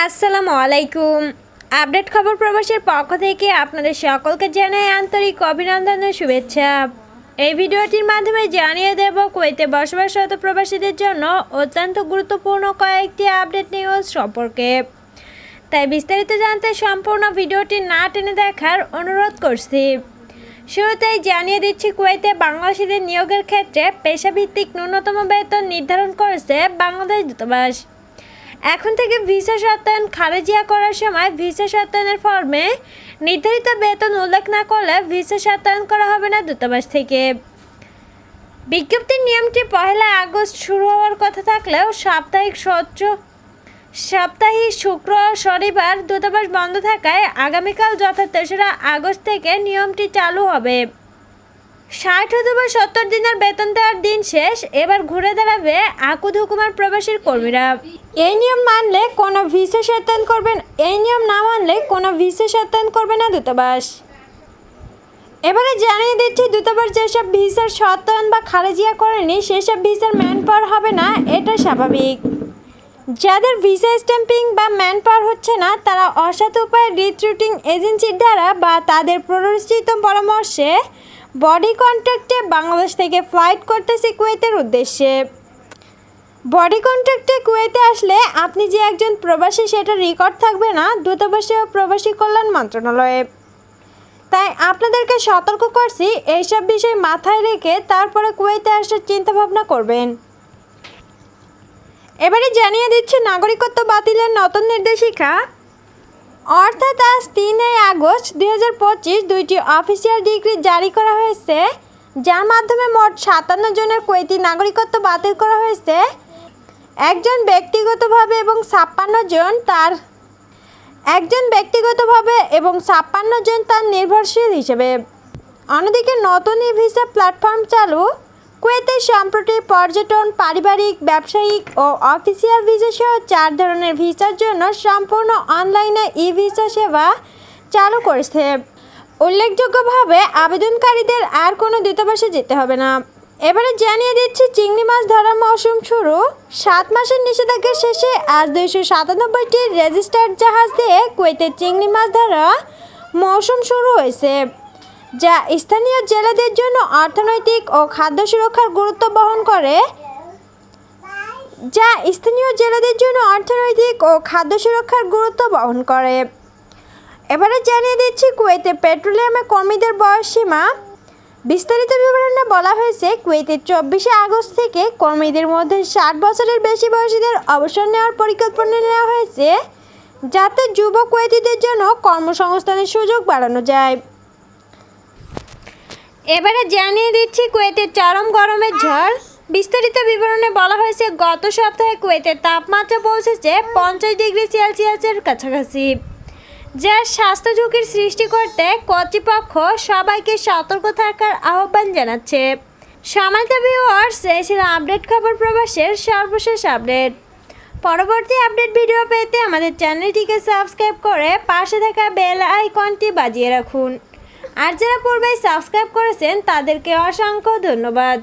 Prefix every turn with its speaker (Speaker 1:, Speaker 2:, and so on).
Speaker 1: আসসালামু আলাইকুম। আপডেট খবর প্রবাসের পক্ষ থেকে আপনাদের সকলকে জানাই আন্তরিক অভিনন্দন ও শুভেচ্ছা। এই ভিডিওটির মাধ্যমে জানিয়ে দেব, কুয়েতে বসবাসরত প্রবাসীদের জন্য অত্যন্ত গুরুত্বপূর্ণ কয়েকটি আপডেট নিউজ সম্পর্কে। তাই বিস্তারিত জানতে সম্পূর্ণ ভিডিওটি না টেনে দেখার অনুরোধ করছি। শুরুতেই জানিয়ে দিচ্ছি, কুয়েতে বাংলাদেশিদের নিয়োগের ক্ষেত্রে পেশাভিত্তিক ন্যূনতম বেতন নির্ধারণ করেছে বাংলাদেশ দূতাবাস। এখন থেকে ভিসা সত্যায়ন খারেজিয়া করার সময় ভিসা সত্যায়নের ফর্মে নির্ধারিত বেতন উল্লেখ না করলে ভিসা সত্যায়ন করা হবে না দূতাবাস থেকে। বিজ্ঞপ্তির নিয়মটি পহেলা আগস্ট শুরু হওয়ার কথা থাকলেও সাপ্তাহিক সহ্য সাপ্তাহিক শুক্র শনিবার দূতাবাস বন্ধ থাকায় আগামীকাল যথা তেসরা আগস্ট থেকে নিয়মটি চালু হবে। ষাট অথবা সত্তর দিনের বেতন দেওয়ার দিন শেষ, এবার ঘুরে দাঁড়াবে আকুদ হুকুমার প্রবাসীর কর্মীরা। এই নিয়ম মানলে কোনো ভিসা সত্যায়ন করবেন, এই নিয়ম না মানলে কোনো ভিসা সত্যায়ন করবে না দূতাবাস। এবারে জানিয়ে দিচ্ছি, দূতাবাস যেসব ভিসার সত্যায়ন বা খারেজিয়া করেনি, সেসব ভিসার ম্যান পাওয়ার হবে না, এটা স্বাভাবিক। যাদের ভিসা স্ট্যাম্পিং বা ম্যান পাওয়ার হচ্ছে না, তারা অসৎ উপায়ে রিক্রুটিং এজেন্সির দ্বারা বা তাদের প্ররোচিত পরামর্শে বডি কন্ট্রাক্টে বাংলাদেশ থেকে ফ্লাইট করতেছে কুয়েতের উদ্দেশ্যে। বডি কন্ট্রাক্টে কুয়েতে আসলে আপনি যে একজন প্রবাসী, সেটা রেকর্ড থাকবে না, দূতাবাসে ও প্রবাসী কল্যাণ মন্ত্রণালয়ে। তাই আপনাদেরকে সতর্ক করছি, এইসব বিষয় মাথায় রেখে তারপরে কুয়েতে আসার চিন্তাভাবনা করবেন। এবারে জানিয়ে দিচ্ছে, নাগরিকত্ব বাতিলের নতুন নির্দেশিকা। অর্থাৎ আজ তিনই আগস্ট দুই হাজার পঁচিশ দুইটি অফিসিয়াল ডিগ্রি জারি করা হয়েছে, যার মাধ্যমে মোট সাতান্ন জনের কুয়েতি নাগরিকত্ব বাতিল করা হয়েছে। একজন ব্যক্তিগতভাবে এবং ছাপ্পান্ন জন তার একজন ব্যক্তিগতভাবে এবং ছাপ্পান্ন জন তার নির্ভরশীল হিসেবে। অন্যদিকে নতুন ই ভিসা প্ল্যাটফর্ম চালু কুয়েতের সম্প্রতি পর্যটন, পারিবারিক, ব্যবসায়িক ও অফিসিয়াল ভিসা সহ চার ধরনের ভিসার জন্য সম্পূর্ণ অনলাইনে ই ভিসা সেবা চালু করেছে। উল্লেখযোগ্যভাবে আবেদনকারীদের আর কোনো দূতাবাসে যেতে হবে না। এবারে জানিয়ে দিচ্ছি, চিংড়ি মাছ ধরার মৌসুম শুরু। সাত মাসের নিষেধাজ্ঞা শেষে আজ দুইশো সাতানব্বইটি রেজিস্টার্ড জাহাজ দিয়ে কুয়েতে চিংড়ি মাছ ধরা মৌসুম শুরু হয়েছে। যা স্থানীয় জেলেদের জন্য অর্থনৈতিক ও খাদ্য সুরক্ষার গুরুত্ব বহন করে, যা স্থানীয় জেলেদের জন্য অর্থনৈতিক ও খাদ্য সুরক্ষার গুরুত্ব বহন করে। এবারে জানিয়ে দিচ্ছি, কুয়েতে পেট্রোলিয়ামে কর্মীদের বয়স সীমা। বিস্তারিত বিবরণে বলা হয়েছে, কুয়েতে চব্বিশে আগস্ট থেকে কর্মীদের মধ্যে ষাট বছরের বেশি বয়সীদের অবসর নেওয়ার পরিকল্পনা নেওয়া হয়েছে, যাতে যুব কুয়েতিদের জন্য কর্মসংস্থানের সুযোগ বাড়ানো যায়। এবারে জানিয়ে দিচ্ছি কুয়েতের চরম গরমের ঝড়। বিস্তারিত বিবরণে বলা হয়েছে, গত সপ্তাহে কুয়েতের তাপমাত্রা পৌঁছেছে পঞ্চাশ ডিগ্রি সেলসিয়াসের কাছাকাছি। যা স্বাস্থ্য ঝুঁকির সৃষ্টি করতে কর্তৃপক্ষ সবাইকে সতর্ক থাকার আহ্বান জানাচ্ছে। সমাজতা ভিউয়ার্স এই ছিল আপডেট খবর প্রবাসের সর্বশেষ আপডেট। পরবর্তী আপডেট ভিডিও পেতে আমাদের চ্যানেলটিকে সাবস্ক্রাইব করে পাশে থাকা বেল আইকনটি বাজিয়ে রাখুন। আর যারা পূর্বেই সাবস্ক্রাইব করেছেন তাদেরকে অসংখ্য ধন্যবাদ।